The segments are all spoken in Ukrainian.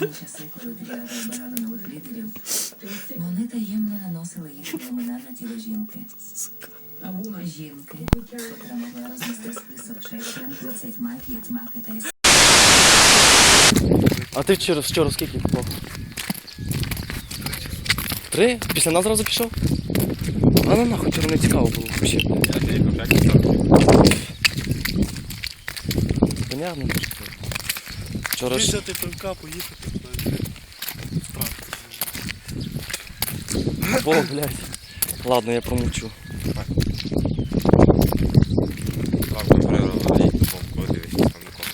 давні часи, коли тріада обирали нових лідерів, вони таємно наносили їх імена на тіло жінки. Жінки, котра могла рознести список шайшин 25 китайських. А ти вчора, вчора скільки попав? Три? Після нас зразу пішов? А ну нахуй, вчора не цікаво було взагалі. Понятно. Вчора ж... Після пивка поїхати. О, блядь. Ладно, я промовчу. Правда, переробили, помку дивись, там нікого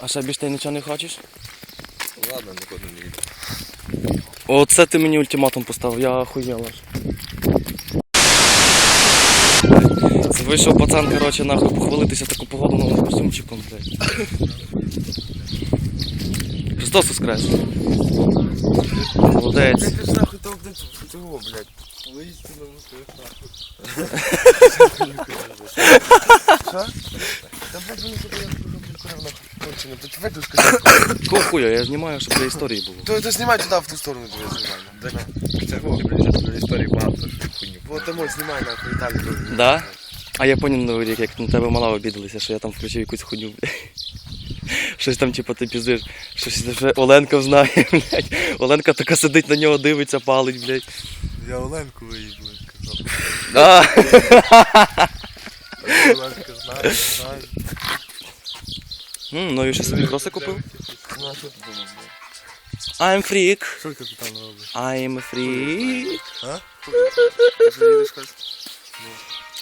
А ще більш ти нічого не хочеш? Ладно, нікуди не їду. Оце ти мені ультиматум поставив, я охуєла ж. Вийшов пацан, короче, нахуй похвалитися таку погоду новим костюмчиком, блядь. Христос воскрес. Молодець. Того, блядь, на мусорах, Що? Та, блядь, скажу, блядь, нахуй. Кончено, блядь. Кого хуя, я знімаю, щоб для історії було. То, то знімай туди, в ту сторону, диви, знімай. Це, блядь, історії багато, хуйню. Вот тому знімай, нахуй, і далі. Да? А я поняв новий рік, як на тебе мала обідалися, що я там включив якусь хуйню. Щось там, типу, ти піздиш, щось вже Оленка знає, блядь. Оленка така сидить на нього, дивиться, палить, блядь. Я Оленку виїбу, сказав. А, Оленка знає, знає. м, нові ще собі кроси купив. Ну, а що ти думав, блядь? I'm freak. Що капітан робить? I'm freak. Ти їдеш?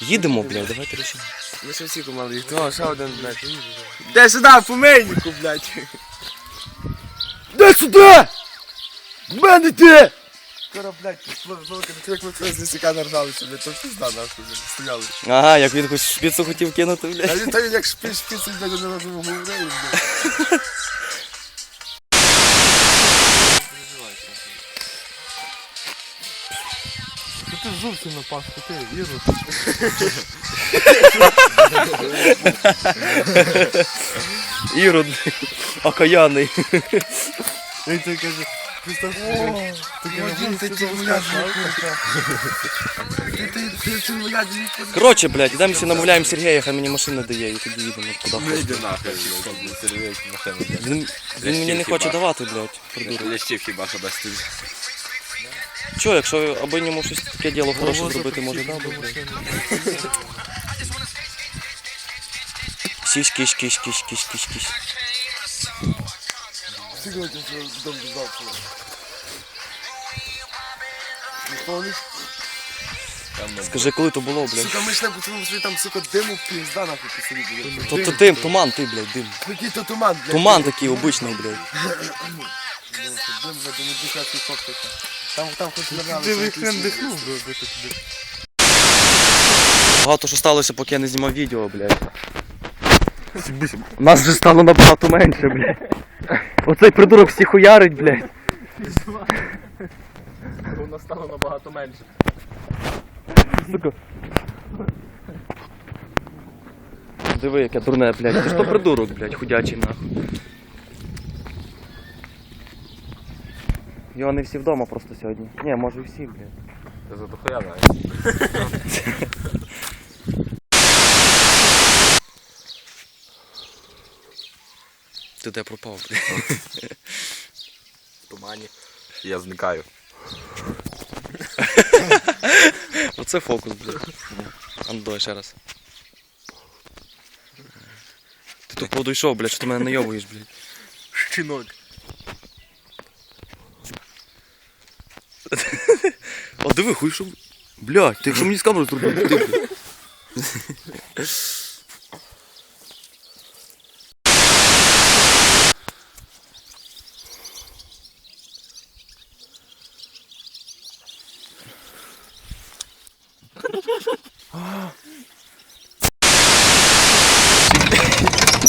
Їдемо, блядь, давайте рішимо. Ми ще всі мали їх. О, ще один, блядь. Де сюди, по мейнику, блядь. Де сюди! В мене ти! Скоро, блядь, велика як ми це з сіка наржалися, блядь, то пізда, нахуй, блядь, стояли. Ага, як він хоч шпицу хотів кинути, Та блядь. він, та він як шпіц, шпіц, блядь, не разом говорили, блядь. зовсім на паску, ти, Іру? Ірод, окаяний. Він це каже, Христос, ти Вадим, ти ці муляжі Ти, ти, ти ці муляжі Коротше, блядь, йдемо всі намовляємо Сергія, хай мені машину дає і тоді їдемо куди Не хочеш. йди нахуй, блядь, серйозно, машину, блядь. Він, він мені не хоче давати, блядь, придурок. Лящів хіба що дасть тобі. Чо, якщо аби йому щось таке діло хороше зробити, може кіш, кіш. Сигнал, ти що дом здався. Не помниш? Скажи, коли то було, блядь? Сука, ми йшли, по тому що там, сука, диму пізда нахуй по селі було. То, то дим, туман, ти, блядь, дим. Який то туман, блядь. Туман такий обичний, блядь. Ну, Дим, блядь, не дихати коптика. Там, там хоч нормально. Дихнув. Багато що сталося, поки я не знімав відео, блядь. Нас вже стало набагато менше, блядь. Оцей придурок всі хуярить, блядь. Воно стало набагато менше. Сука. Диви, яке дурне, блядь. Ти ж то придурок, блядь, худячий нахуй. Його не всі вдома просто сьогодні. Ні, може і всі, блядь. Це за дохуя навіть. Ти де пропав, блядь? В тумані. Я зникаю. Оце фокус, блядь. А ну ще раз. Ти тут подійшов, блядь, що ти мене найобуєш, блядь. Щінок. А диви, хуй що. Блядь, ти якщо мені з камерою зробив, ти.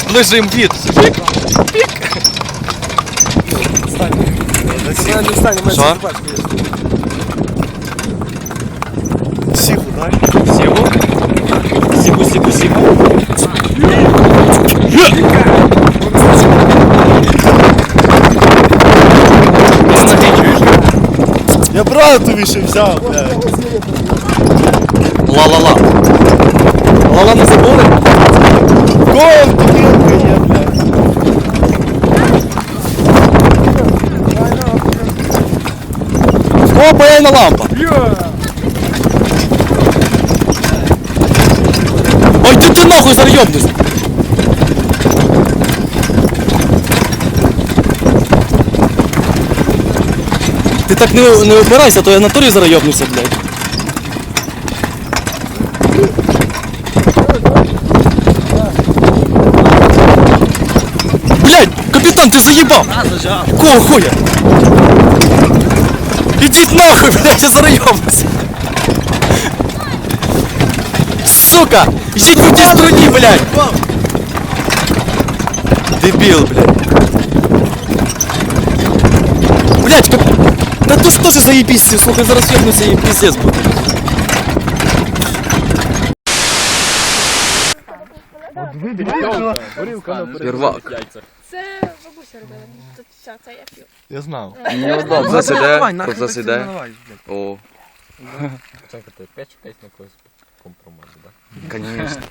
Ближим від. Встань, не Олексій. Що? Сіву, дай. Сіву? Сіву, сіву, сіву. Я братові ще взяв, блядь. Ла-ла-ла. Ла-ла не забув? О, паяльна лампа. Ой, ти ти нахуй зарйобнись. Ти так не, не опирайся, то я на турі зарайобнуся, блядь. Блядь, капітан, ти заїбав! Кого хуя? Ідіть нахуй, блядь, я зарайобнуся! Сука! Ідіть в тій стороні, блядь! Дебіл, блядь. Блядь, кап... Та то ж теж заєбісь, слухай, зараз єбнуся і піздець буде. Первак. Це бабуся робила. Тут все, це я п'ю. Я знав. Процес іде, процес іде. О, Чекай, ти опять шукаєш на когось компромат, да? конечно.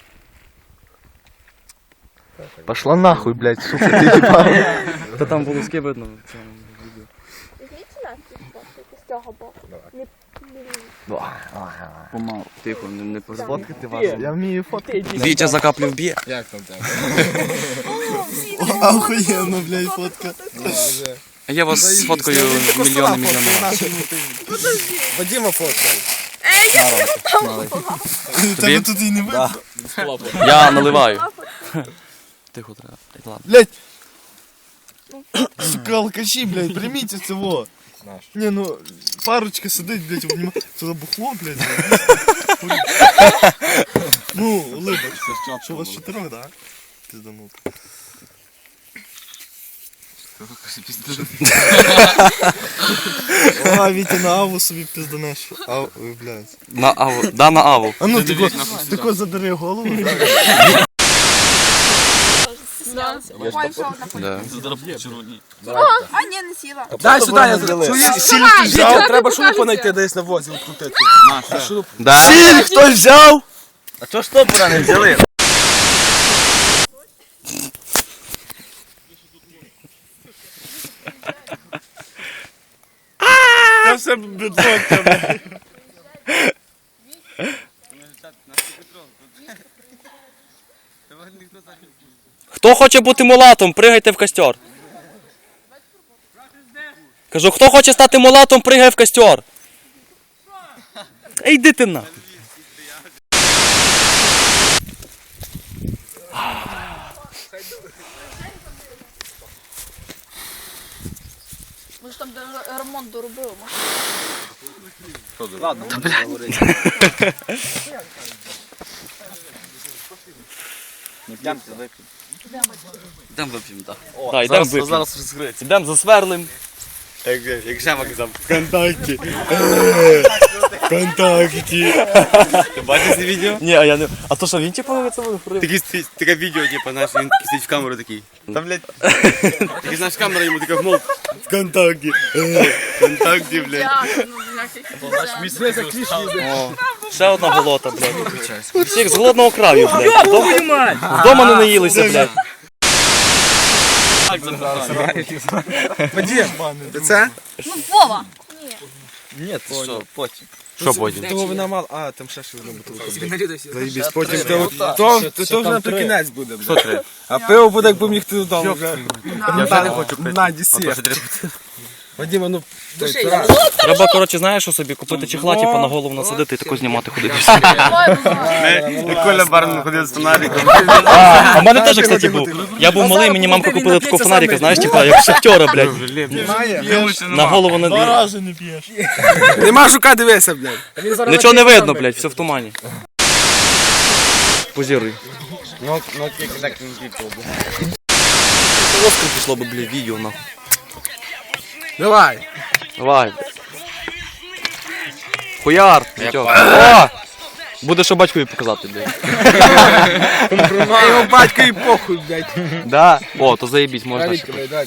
Пошла нахуй, блядь, сука, ти їбав. Та там волоски видно в цьому відео. Візьміть сюди фотку з цього боку. Не, не, Помалу. Тихо, не, не позволь. Фоткати вас. Я вмію фоткати. Вітя за каплю вб'є. Як там тебе? Охуєнно, блядь, фотка. А я вас сфоткаю мільйони мільйони. Вадима фоткай. Тебе тут і не видно. Я наливаю. Тихо треба. Ладно. Блядь. Сука, алкаші, блядь, прийміть цього. Наш. Не, ну, парочка сидить, блядь, обніма. Туди бухло, блядь. Ну, улыбочка. Що у вас чотирьох, да? Пізданут. А, Вітя на аву собі пізданеш. Ау, ой, блядь. На аву. Да, на аву. А ну, тако, тако задари голову. Стіснялася. Ой, що одна Да. А, ні, не сіла. Дай сюди, я? Сіль взяв? Треба шурупу знайти десь на возі відкрутити. Да. Сіль хтось взяв? А чого штопора не взяли? Це все бедлотка, Хто хоче бути мулатом, пригайте в костер. Кажу, хто хоче стати мулатом, пригай в костер. Ей, йди ти на. Ми ж там ремонт доробили. Йдемо вип'ємо, так. Так, йдемо вип'ємо. Зараз розгриться. Йдемо засверлим. Як Жема казав, ВКонтакті. ВКонтакті. Ти бачиш це відео? Ні, а я не. А то що він типу це виходив? Такі, сті- таке відео, типу, знаєш, він такий сидить в камеру такий. Та, блядь, такий, знаєш, камера йому така гнув. ВКонтакті. Контакті, блядь. Ще одна голота, блядь. Всіх з голодного краю, блядь. Вдома, вдома не наїлися, блядь. Вадим, це? Вова! Ні, ти що, потім. Що потім? Того вина мало. А, там ще ще одна бутилка. Заїбісь, потім то, то, то, то вже на кінець буде. Що три? А пиво буде, якби міг ти додому. Я вже не хочу пити. На, А то десерт. що три? Вадима, ну, Треба, коротше, знаєш, що собі купити чехла, типу, на голову насадити і тако знімати ходити. Коля Барн ходив з фонариком. А в мене теж, кстати, був. Я був малий, мені мамка купила такого фонарика, знаєш, типу, як шахтера, блядь. На голову Два рази не п'єш. нема шука, дивися, блядь. Нічого не видно, блядь, все в тумані. Позіруй. Ну, ну, тільки так не. Оскар пішло би, блядь, відео, нахуй. Давай. Давай. Хуяр, Вітьок. О! Буде що батькові показати, блядь. А його батько і похуй, блядь. Да. О, то заєбіть, можна ще. Давай, давай.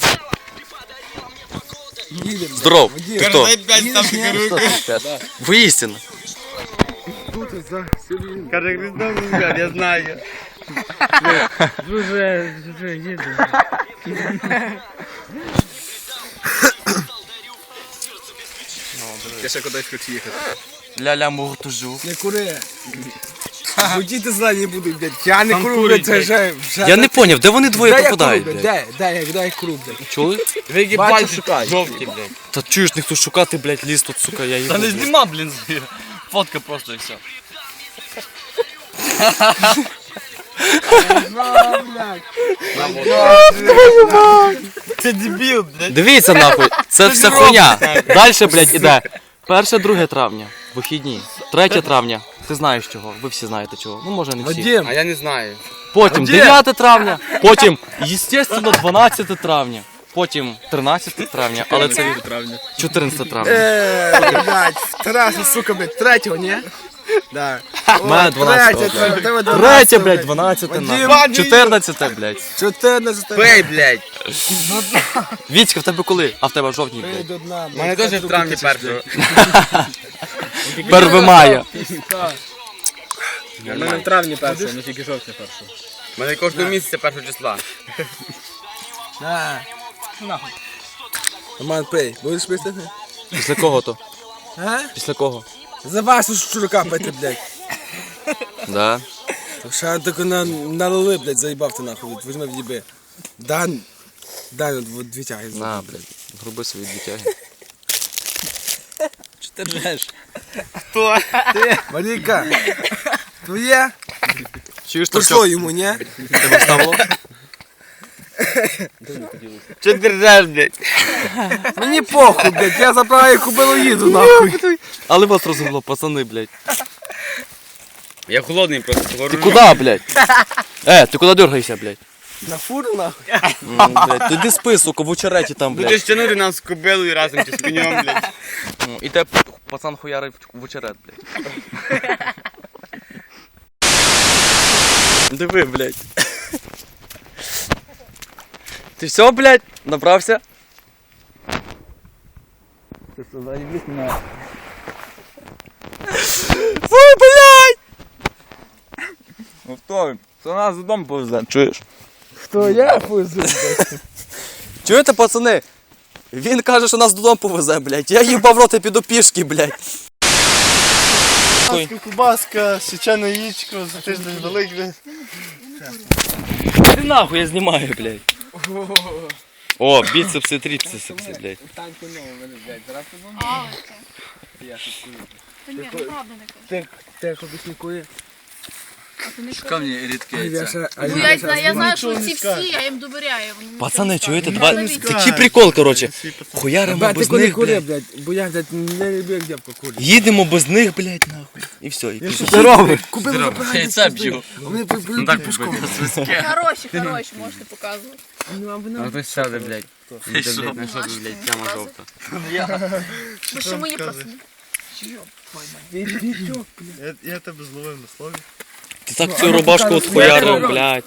Здоров. Ти хто? Дай п'ять. Воістину. Каже, Христос, я знаю. Я ще кудись хочу їхати. Ля-ля муртужу. Не кури. Будіти зелені будуть, блядь. Я не курю, блядь, це вже... вже Я не поняв, де вони двоє Де я попадають, курю, блядь? блядь? Де? Де я, де я курю, блядь? Чули? Ви Бачу, шукаю. Жовті, блядь. Та чуєш, ніхто шукати, блядь, ліс тут, сука, я їх. Та не зніма, блін, фотка просто і все. Це дебіл, блядь. Дивіться нахуй, це все хуйня. Дальше, блядь, іде. Перше, 2 травня, вихідні. 3 травня. Ти знаєш чого, ви всі знаєте чого. Ну може не всі. Вадим, А я не знаю. Потім 9 травня, потім, естественно, 12 травня. Потім 13 травня, але це 14 травня. Е, блядь, Тараса, сука, блядь, третього, ні? Да. Мене 12 Третє, блядь. 12 нахуй. 14, блядь. 14 Пей, блядь. Вітька, в тебе коли? А в тебе в жовтні, блядь. У мене теж в травні першого. Перше мая. У мене в травні першого, не тільки жовтня першого. У мене кожного місяця першого числа. На. Роман, пий. Будеш пити? Після кого то? Після кого? За вас у щурака пити, блядь. Да. Ще тако на, налили, блядь, заїбав ти нахуй, візьми в'їби. Дан, дай от, от дві тяги. На, блядь. Груби свої дитяги. Що ти ржеш? Марійка, твоє? Чуєш, то Пішло йому, ні? тебе вставило? Що ти ржеш, блядь? Мені похуй, блядь, я заправляю кубилу їду, нахуй. Але вас розгубло, пацани, блядь. Я холодний просто. Ти куди, блядь? Е, ти куди дергаєшся, блядь? На фуру, нахуй. М, блядь, ти спи, сука, в очереті там, Будеш блядь. тянути нас з кобилою разом чи з конем, блядь. Ну, І те пацан хуярить в очерет, блядь. Диви, блядь. Ти все, блядь, набрався? Фу, блядь! Ну хто? Хто нас додому повезе, чуєш? Хто я фузу, блядь? Чуєте, пацани? Він каже, що нас додому повезе, блядь. Я їбав роти піду пішки, блядь. Кубаска, січане яєчко, за тиждень великий. Ти нахуй, я знімаю, блядь. О, біцепси, трицепси, блядь. Тихо, піснікує. Камні рідке Я ще, а Ну, я, знаю- я знаю, що ці всі, я їм довіряю. Вони нічого Пацани, не чуєте, два... Але такий прикол, коротше. Хуяримо Бать, без коли них, кури, блядь. блядь, бо я, блядь, не люблю, як дівка курить. Їдемо без них, блядь, нахуй. І все, і пішли. Здорово. Кубилу забирай. Яйця б'ю. Вони прибили пішком. Хороші, хороші, можете показувати. А то сяде, блядь. На що, блядь, пляма жовта. Ну що мої пацани? Я тебе зловив на слові. Ти так цю рубашку отхуярив, блядь.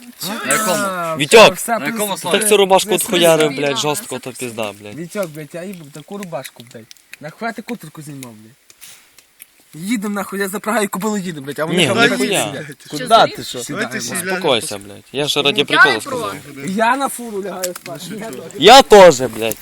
На якому? Вітьок, На якому ти слові? так цю рубашку отхуярив, блядь, жорстко, то пізда, блядь. Вітьок, блядь, я їбав таку рубашку, блядь. Нахуя ти кутерку знімав, блядь? Їдем нахуй, я заправляю кубилу їдем, блядь, а вони Ні, там ну блядь, сидять. Куда ти що? Блядь. Успокойся, блядь. Я ж раді Я приколу сказав. Я на фуру лягаю спати. Я теж, блядь.